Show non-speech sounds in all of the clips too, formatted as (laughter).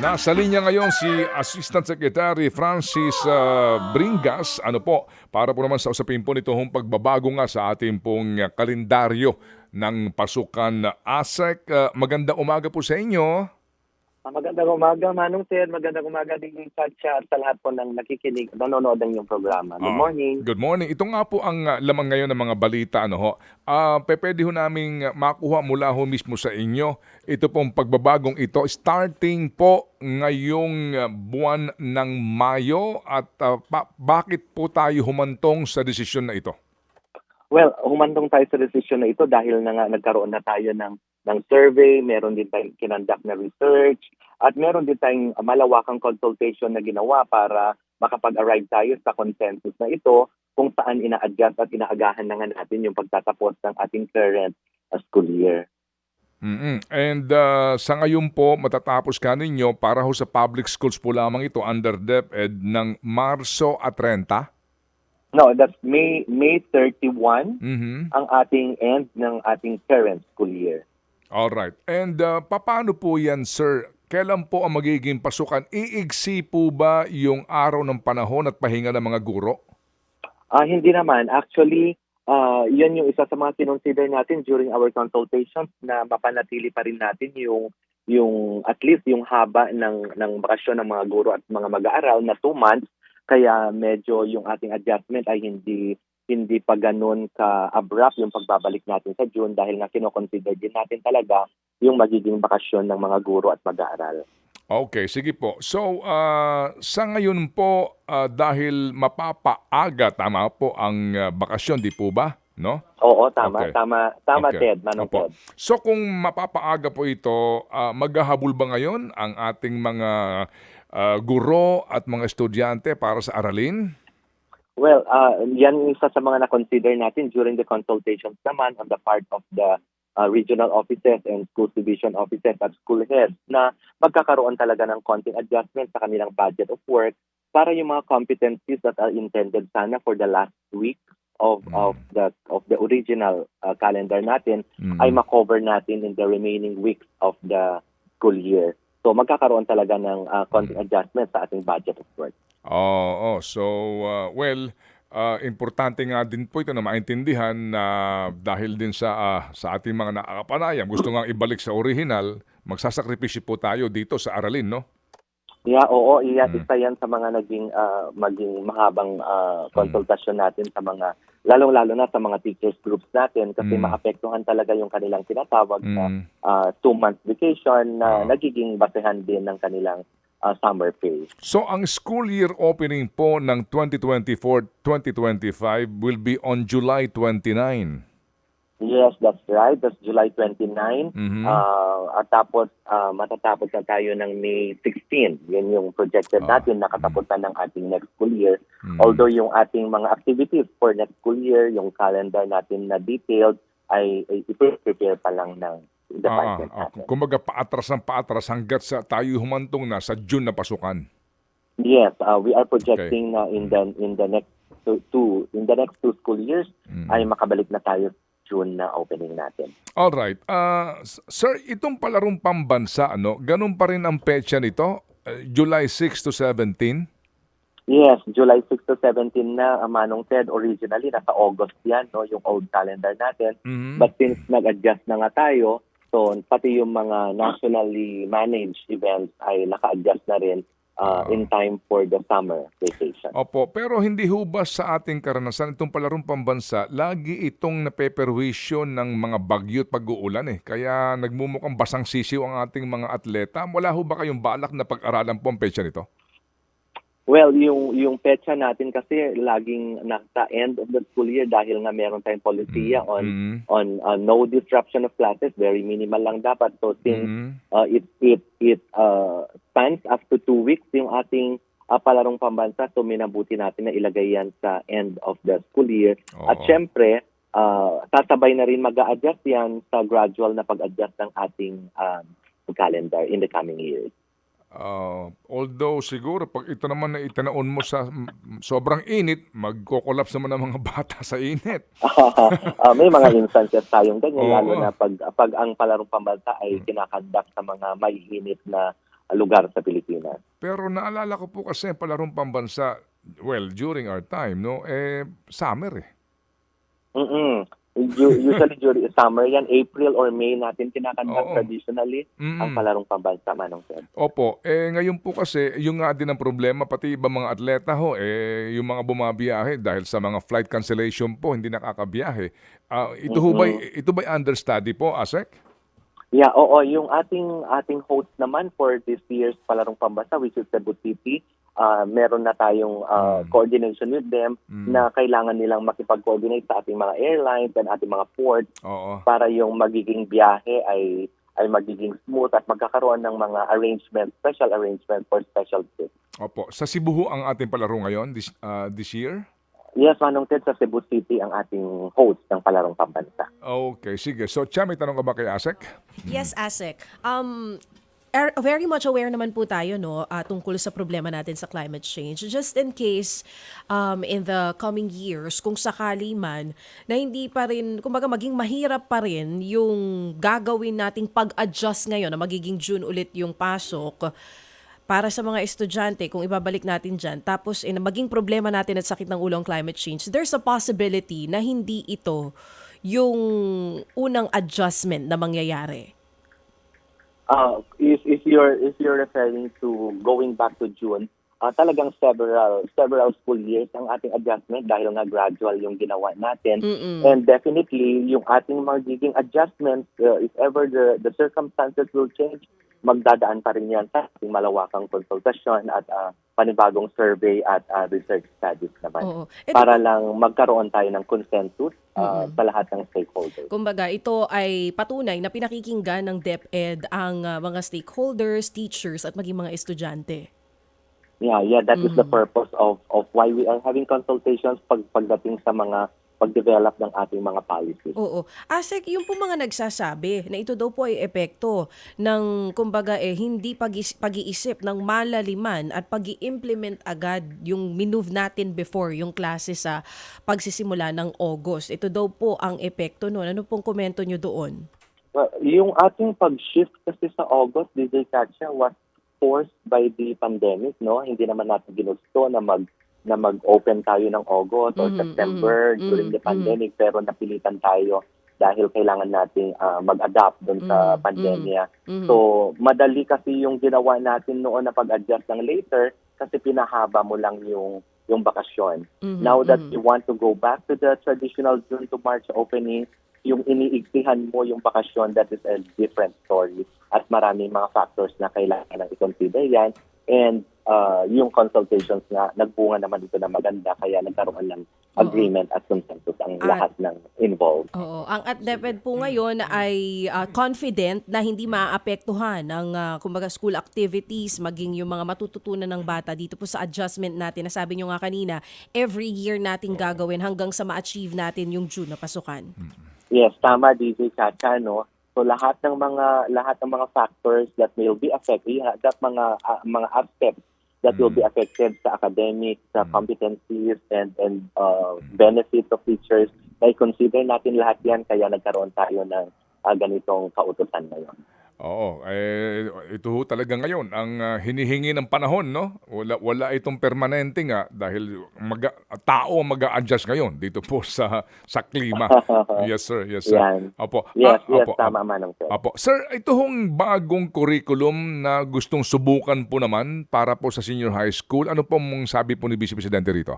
Nasa linya ngayon si Assistant Secretary Francis ah, Bringas. Ano po, para po naman sa usapin po nito hong pagbabago nga sa ating pong kalendaryo ng pasukan ASEC. Ah, magandang umaga po sa inyo. Ah, Magandang umaga, Manong Sir. Magandang umaga din sa chat sa lahat po ng nakikinig, nanonood ng iyong programa. Good Ah, morning. Good morning. Ito nga po ang ah, laman ngayon ng mga balita. Ano ho. Ah, pe- pwede ho naming ah, makuha mula ho mismo sa inyo. Ito pong pagbabagong ito starting po ngayong buwan ng Mayo at ah, pa- bakit po tayo humantong sa desisyon na ito? Well, humantong tayo sa desisyon na ito dahil na nga nagkaroon na tayo ng, ng survey, meron din tayong kinandak na research, at meron din tayong malawakang consultation na ginawa para makapag-arrive tayo sa consensus na ito kung saan ina-adjust at inaagahan na nga natin yung pagtatapos ng ating current uh, school year. mm And ah, sa ngayon po, matatapos ka ninyo para ho sa public schools po lamang ito under DepEd ng Marso at 30. No, that's May May 31 Mhm. ang ating end ng ating current school year. Alright. And uh, paano po yan, sir? Kailan po ang magiging pasukan? Iigsi po ba yung araw ng panahon at pahinga ng mga guro? Ah, hindi naman. Actually, ah, yun yung isa sa mga kinonsider natin during our consultations na mapanatili pa rin natin yung yung at least yung haba ng ng bakasyon ng mga guro at mga mag-aaral na two months kaya medyo yung ating adjustment ay hindi hindi pa ganun ka abrupt yung pagbabalik natin sa June dahil nga kinoconsider din natin talaga yung magiging bakasyon ng mga guro at mag-aaral. Okay, sige po. So, uh, sa ngayon po, uh, dahil mapapaaga, tama po ang uh, bakasyon, di po ba? No? Oo, tama, Okay. tama, tama Okay. Ted, Manong Opo. Ted. So kung mapapaaga po ito, ah, maghahabol ba ngayon ang ating mga ah, guro at mga estudyante para sa aralin? Well, uh, yan isa sa mga na-consider natin during the consultations naman on the part of the uh, regional offices and school division offices at school heads na magkakaroon talaga ng konting adjustment sa kanilang budget of work para yung mga competencies that are intended sana for the last week of Mm. of the of the original uh, calendar natin Mm. ay makover natin in the remaining weeks of the school year. So magkakaroon talaga ng uh, konting adjustment sa ating budget of work. Oo, so uh, well, uh, importante nga din po ito na maintindihan na dahil din sa ah, sa ating mga nakakapanayam, gusto nga ibalik sa original, magsasakripisyo po tayo dito sa aralin, no? Yeah, oo, iyan, Mm. isa yan sa mga naging ah, maging mahabang ah, konsultasyon natin sa mga lalong-lalo na sa mga teachers groups natin kasi Mm. maapektuhan talaga yung kanilang tinatawag na Mm. ah, two-month vacation na Oo. nagiging basehan din ng kanilang ah, summer pay. So ang school year opening po ng 2024-2025 will be on July 29. Yes, that's right. That's July 29. Mhm. Ah, at tapos ah, matatapos na tayo ng May 16. Yan yung projected Ah. natin na katapusan ng ating next school year. Mm. Although yung ating mga activities for next school year, yung calendar natin na detailed, ay, ay i-prepare pa lang ng department ah, natin. kumbaga paatras ng paatras hanggat sa tayo humantong na sa June na pasukan. Yes, uh, we are projecting na in the in the next two, two in the next two school years Mm. ay makabalik na tayo June na opening natin. All right. Ah, s- sir, itong palarong pambansa, ano, ganun pa rin ang petsa nito? Uh, July 6 to 17? Yes, July 6 to 17 na uh, Manong Ted originally nasa August yan no yung old calendar natin. Mhm. But since nag-adjust na nga tayo, so pati yung mga nationally managed events ay naka-adjust na rin uh, Ah. in time for the summer vacation. Opo, pero hindi ho ba sa ating karanasan itong palarong pambansa, lagi itong napeperwisyo ng mga bagyo at pag-uulan eh. Kaya nagmumukhang basang sisiw ang ating mga atleta. Wala ho ba kayong balak na pag-aralan po ang petsa nito? Well, yung yung petsa natin kasi laging nasa end of the school year dahil nga meron tayong polisiya on Mhm. on uh, no disruption of classes, very minimal lang dapat. So since Mhm. uh, it it it uh, spans up to two weeks yung ating uh, palarong pambansa, so minabuti natin na ilagay yan sa end of the school year. At Oo. syempre, uh, sasabay na rin mag adjust yan sa gradual na pag-adjust ng ating um, calendar in the coming years. Ah, although siguro pag ito naman na itanaon mo sa sobrang init, magko-collapse naman ang mga (laughs) bata sa init. (laughs) Ah, may mga instances tayong ganyan, Oo. lalo na pag, pag ang palarong pambansa ay kinakandak sa mga maiinit na lugar sa Pilipinas. Pero naalala ko po kasi palarong pambansa, well, during our time, no, eh, summer eh. Mm-mm. Usually during summer yan, April or May natin kinakanta Oo. traditionally ang Mm. palarong pambansa manong Ted. Opo, eh ngayon po kasi yung nga din ang problema pati ibang mga atleta ho eh yung mga bumabiyahe dahil sa mga flight cancellation po hindi nakakabiyahe. Ah, ito ho ba ito ba understudy po Asek? Yeah, oo, yung ating ating host naman for this year's Palarong Pambansa which is Cebu City, ah, meron na tayong ah, Mm. coordination with them Mm. na kailangan nilang makipag-coordinate sa ating mga airlines and ating mga ports Oo. para yung magiging biyahe ay ay magiging smooth at magkakaroon ng mga arrangements, special arrangements for special trips. Opo, sa Cebu ho ang ating palaro ngayon this ah, this year? Yes, Manong Ted, sa Cebu City ang ating host ng Palarong Pambansa. Okay, sige. So, Cha, may tanong ka ba kay Asek? Yes, Asek. Um, er- very much aware naman po tayo no ah, tungkol sa problema natin sa climate change. Just in case um, in the coming years kung sakali man na hindi pa rin kumbaga maging mahirap pa rin yung gagawin nating pag-adjust ngayon na magiging June ulit yung pasok para sa mga estudyante kung ibabalik natin dyan tapos eh, maging problema natin at sakit ng ulo ang climate change there's a possibility na hindi ito yung unang adjustment na mangyayari. Uh, you're if you're referring to going back to June, uh, talagang several several school years ang ating adjustment dahil nga gradual yung ginawa natin. Mm-mm. And definitely, yung ating magiging adjustments, uh, if ever the, the circumstances will change, magdadaan pa rin yan sa ating malawakang konsultasyon at uh, panibagong survey at uh, research studies naman. Oo. Ito, Para lang magkaroon tayo ng consensus uh, sa lahat ng stakeholders. kumbaga, ito ay patunay na pinakikinggan ng DepEd ang ah, mga stakeholders, teachers at maging mga estudyante. Yeah, yeah, that is the purpose of of why we are having consultations pag pagdating sa mga pag-develop ng ating mga policies. Oo. Asek, yung po mga nagsasabi na ito daw po ay epekto ng, kumbaga, eh, hindi pag-iisip ng malaliman at pag implement agad yung minove natin before yung klase sa pagsisimula ng August. Ito daw po ang epekto noon. Ano pong komento nyo doon? Well, yung ating pag-shift kasi sa August, DJ Katya, was forced by the pandemic, no? Hindi naman natin ginusto na mag na mag-open tayo ng August or Mhm, September mhm, during the mhm, pandemic pero napilitan tayo dahil kailangan nating ah, mag-adapt dun sa Mhm, pandemya. Mhm. So, madali kasi yung ginawa natin noon na pag-adjust ng later kasi pinahaba mo lang yung yung bakasyon. Mhm, Now that mhm. you want to go back to the traditional June to March opening, yung iniigtihan mo yung bakasyon, that is a different story. At maraming mga factors na kailangan na i-consider yan. And uh, yung consultations nga, nagbunga naman dito na maganda, kaya nagkaroon ng agreement at consensus ang At- lahat ng involved. Oo. Ang at DepEd po ngayon ay ah, confident na hindi maapektuhan ang ah, kumbaga school activities maging yung mga matututunan ng bata dito po sa adjustment natin na sabi nyo nga kanina every year nating gagawin hanggang sa ma-achieve natin yung June na pasukan. Yes, tama DJ Chacha, no? So lahat ng mga lahat ng mga factors that will be affected, that mga ah, mga aspects that will be affected sa academic, sa competencies and and uh, benefits of teachers, ay consider natin lahat 'yan kaya nagkaroon tayo ng ah, ganitong kautusan ngayon. Oo, eh, ito ho talaga ngayon ang ah, hinihingi ng panahon, no? Wala, wala itong permanente nga dahil mag, tao ang mag-a-adjust ngayon dito po sa sa klima. (laughs) yes, sir. Yes, sir. Yan. Opo. Yes, Ah, yes, opo, tama manong sir. Apo. Sir, ito hong bagong curriculum na gustong subukan po naman para po sa senior high school. Ano po mong sabi po ni Vice Presidente rito?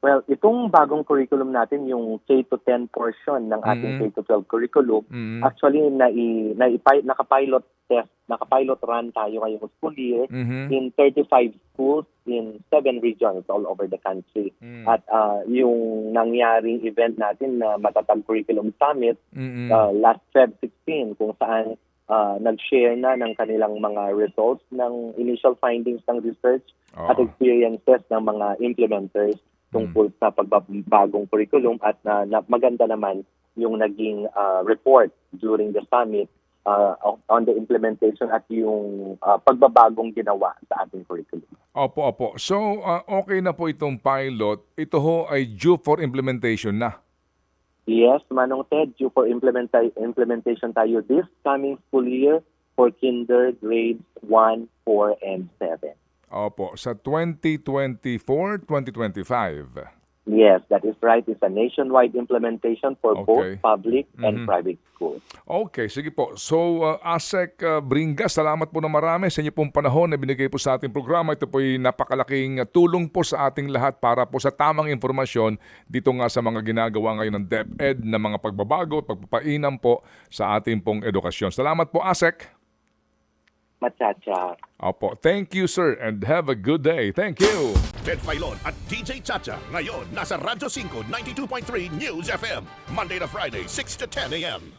Well, itong bagong curriculum natin, yung K to 10 portion ng ating Mhm. K to 12 curriculum, Mhm. actually nai, nai, naka-pilot test, naka-pilot run tayo ngayong school year Mhm. in 35 schools in seven regions all over the country. Mm. At ah, yung nangyaring event natin na Matatag Curriculum Summit Mhm. ah, last Feb 16 kung saan ah, nag-share na ng kanilang mga results ng initial findings ng research at Oo. experiences ng mga implementers tungkol sa pagbabagong curriculum at na, na maganda naman yung naging ah, report during the summit ah, on the implementation at yung ah, pagbabagong ginawa sa ating curriculum. Opo, opo. So, ah, okay na po itong pilot. Ito ho ay due for implementation na. Yes, Manong Ted, due for implementa- implementation tayo this coming school year for kinder grades 1, 4, and 7. Opo, sa 2024-2025. Yes, that is right. It's a nationwide implementation for Okay. both public Mhm. and private schools. Okay, sige po. So, uh, Asek uh, Bringas, salamat po na marami sa inyo pong panahon na binigay po sa ating programa. Ito po ay napakalaking tulong po sa ating lahat para po sa tamang informasyon dito nga sa mga ginagawa ngayon ng DepEd na mga pagbabago at pagpapainam po sa ating pong edukasyon. Salamat po, Asek. Machacha. Opo, thank you sir and have a good day. Thank you. Ted Filon at DJ Chacha. Ngayon, nasa Radyo 5, 92.3 News FM. Monday to Friday, 6 to 10 a.m.